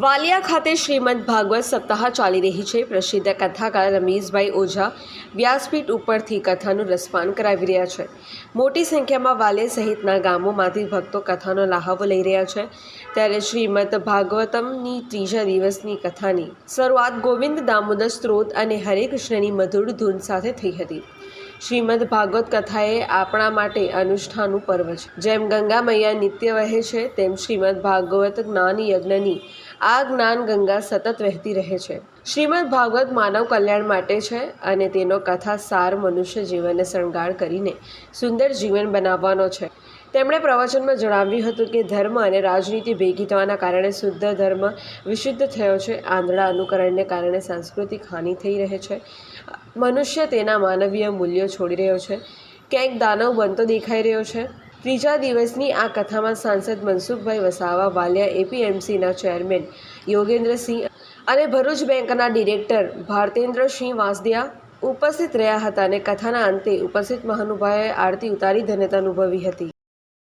વાલિયા ખાતે શ્રીમદ ભાગવત સપ્તાહ ચાલી રહી છે. પ્રસિદ્ધ કથાકાર રમેશભાઈ ઓઝા વ્યાસપીઠ ઉપરથી કથાનું રસપાન કરાવી રહ્યા છે. મોટી સંખ્યામાં વાલિયા સહિતના ગામોમાંથી ભક્તો કથાનો લહાવો લઈ રહ્યા છે. ત્યારે શ્રીમદ ભાગવતમની ત્રીજા દિવસની કથાની શરૂઆત ગોવિંદ દામોદર સ્ત્રોત અને હરે કૃષ્ણની મધુર ધૂન સાથે થઈ હતી. શ્રીમદ ભાગવત કથાએ આપણા માટે અનુષ્ઠાનનું પર્વ છે. જેમ ગંગા મૈયા નિત્ય વહે છે, તેમ શ્રીમદ ભાગવત જ્ઞાન યજ્ઞની આ જ્ઞાન ગંગા સતત વહેતી રહે છે. શ્રીમદ ભાગવત માનવ કલ્યાણ માટે છે અને તેનો કથા સાર મનુષ્ય જીવનને શણગાર કરીને સુંદર જીવન બનાવવાનો છે. તેમણે પ્રવચનમાં જણાવ્યું હતું કે ધર્મ અને રાજનીતિ ભેગી થવાના કારણે શુદ્ધ ધર્મ વિશુદ્ધ થયો છે. આંધળા અનુકરણને કારણે સાંસ્કૃતિક હાનિ થઈ રહે છે. મનુષ્ય તેના માનવીય મૂલ્યો છોડી રહ્યો છે. ક્યાંક દાનવ બનતો દેખાઈ રહ્યો છે. ત્રીજા દિવસની આ કથામાં સાંસદ મનસુખભાઈ વસાવા, વાલિયા એપીએમસીના ચેરમેન યોગેન્દ્રસિંહ અને ભરૂચ બેંકના ડિરેક્ટર ભારતેન્દ્રસિંહ વાસદિયા ઉપસ્થિત રહ્યા હતા અને કથાના અંતે ઉપસ્થિત મહાનુભાવોએ આરતી ઉતારી ધન્યતા અનુભવી હતી.